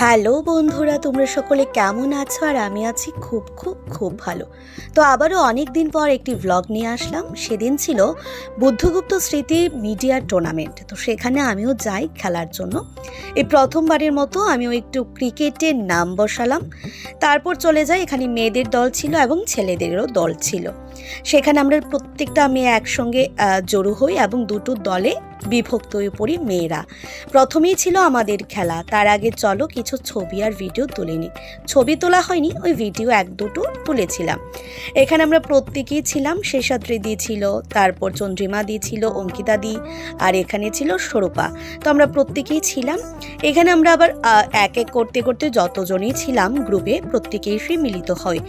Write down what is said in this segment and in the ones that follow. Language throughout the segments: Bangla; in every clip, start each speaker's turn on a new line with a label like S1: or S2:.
S1: হ্যালো বন্ধুরা, তোমরা সকলে কেমন আছো? আর আমি আছি খুব খুব খুব ভালো। তো আবারও অনেক দিন পর একটি ভ্লগ নিয়ে আসলাম। সেদিন ছিল বুদ্ধগুপ্ত স্মৃতি মিডিয়া টুর্নামেন্ট তো সেখানে আমিও যাই খেলার জন্য। এই প্রথমবারের মতো আমিও একটু ক্রিকেটের নাম বসালাম। তারপর চলে যাই, এখানে মেয়েদের দল ছিল এবং ছেলেদেরও দল ছিল। সেখানে আমরা প্রত্যেকটা মেয়ে একসঙ্গে জড়ো হই এবং দুটো দলে বিভক্ত হয়ে পড়ি মেয়েরা। প্রথমেই ছিল আমাদের খেলা, তার আগে চলো কিছু ছবি আর ভিডিও তুলে নিই। ছবি তোলা হয়নি, ওই ভিডিও এক দুটো তুলেছিলাম। এখানে আমরা প্রত্যেকেই ছিলাম, শেষাদ্রি দি ছিল, তারপর চন্দ্রিমা দি ছিল, অঙ্কিতা দি, আর এখানে ছিল স্বরূপা। তো আমরা প্রত্যেকেই ছিলাম। এখানে আমরা আবার এক এক করতে করতে যতজনই ছিলাম গ্রুপে, প্রত্যেকেই এসে মিলিত হয়।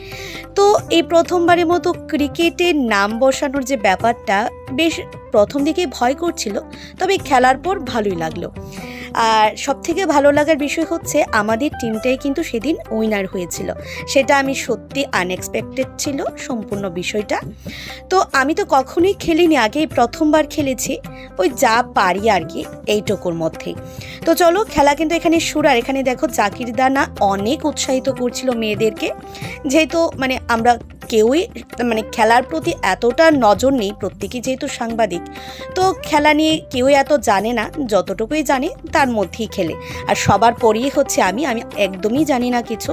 S1: তো এই প্রথমবারের মতো ক্রিকেটের নাম বসানোর যে ব্যাপারটা বেশ প্রথম দিকে ভয় করছিল, তবে খেলার পর ভালোই লাগল। আর সব থেকে ভালো লাগার বিষয় হচ্ছে, আমাদের টিমটাই কিন্তু সেদিন উইনার হয়েছিল। সেটা আমি সত্যি আনএক্সপেক্টেড ছিল সম্পূর্ণ বিষয়টা। তো আমি তো কখনোই খেলিনি আগে প্রথমবার খেলেছি, ওই যা পারি আর কি, এইটুকুর মধ্যেই। তো চলো, খেলা কিন্তু এখানে সুর আর এখানে দেখো, জাকির দানা অনেক উৎসাহিত করছিল মেয়েদেরকে। যেহেতু মানে আমরা কেউই মানে খেলার প্রতি এতটা নজর নেই প্রত্যেকেই যেহেতু সাংবাদিক। তো খেলা নিয়ে কেউই এত জানে না, যতটুকুই জানে তার মধ্যেই খেলে। আর সবার পরেই হচ্ছে আমি আমি একদমই জানি না কিছু।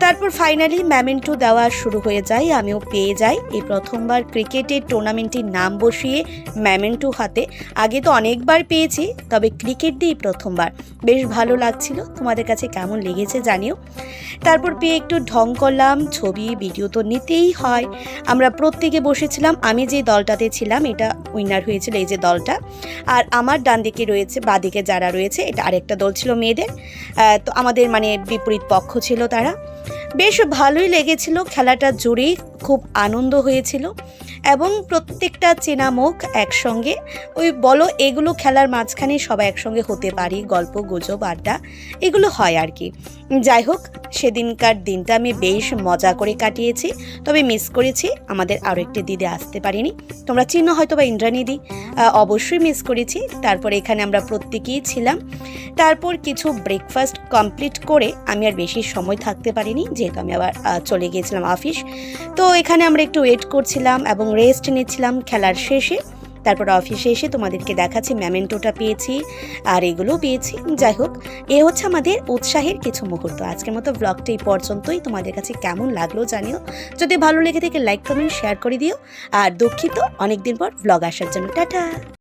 S1: তারপর ফাইনালি ম্যামেন্টো দেওয়া শুরু হয়ে যায়, আমিও পেয়ে যাই। এই প্রথমবার ক্রিকেটের টুর্নামেন্টের নাম বসিয়ে ম্যামেন্টো হাতে। আগে তো অনেকবার পেয়েছি, তবে ক্রিকেট দিয়েই প্রথমবার। বেশ ভালো লাগছিল, তোমাদের কাছে কেমন লেগেছে জানিও। তারপর পেয়ে একটু ঢং করলাম, ছবি ভিডিও তো নিতেই হয়। আমরা প্রত্যেকে বসেছিলাম, আমি যে দলটাতে ছিলাম, এটা উইনার হয়েছিল এই যে দলটা। আর আমার ডান দিকে রয়েছে বাদিকে যারা রয়েছে, এটা আরেকটা দল ছিল মেয়েদের। তো আমাদের মানে বিপরীত পক্ষ ছিল তারা। বেশ ভালোই লেগেছিল, খেলাটা জুড়েই খুব আনন্দ হয়েছিল। এবং প্রত্যেকটা চেনা মুখ একসঙ্গে, ওই বলো এগুলো খেলার মাঝখানে সবাই একসঙ্গে হতে পারি, গল্প, গুজব, আড্ডা, এগুলো হয় আর কি। যাই হোক সেদিনকার দিনটা আমি বেশ মজা করে কাটিয়েছি, তবে মিস করেছি, আমাদের আরও একটি দিদি আসতে পারিনি। তোমরা চিহ্ন হয়তো বা ইন্দ্রাণী দি অবশ্যই মিস করেছি, তারপর এখানে আমরা প্রত্যেকেই ছিলাম। তারপর কিছু ব্রেকফাস্ট কমপ্লিট করে আমি আর বেশি সময় থাকতে পারিনি, যেহেতু আমি আবার চলে গিয়েছিলাম অফিস তো এখানে আমরা একটু ওয়েট করছিলাম এবং রেস্ট নিচ্ছিলাম খেলার শেষে। তারপর অফিসে এসে তোমাদেরকে দেখাচ্ছি ম্যামেন্টোটা পেয়েছি, আর এগুলোও পেয়েছি। যাই হোক, এ হচ্ছে আমাদের উৎসাহের কিছু মুহূর্ত। আজকের মতো ব্লগটা এই পর্যন্তই। তোমাদের কাছে কেমন লাগল জানিও। যদি ভালো লেগে থাকে লাইক কমেন্ট শেয়ার করে দিও। আর দুঃখিত, অনেকদিন পর ব্লগ আসার জন্য। টাটা!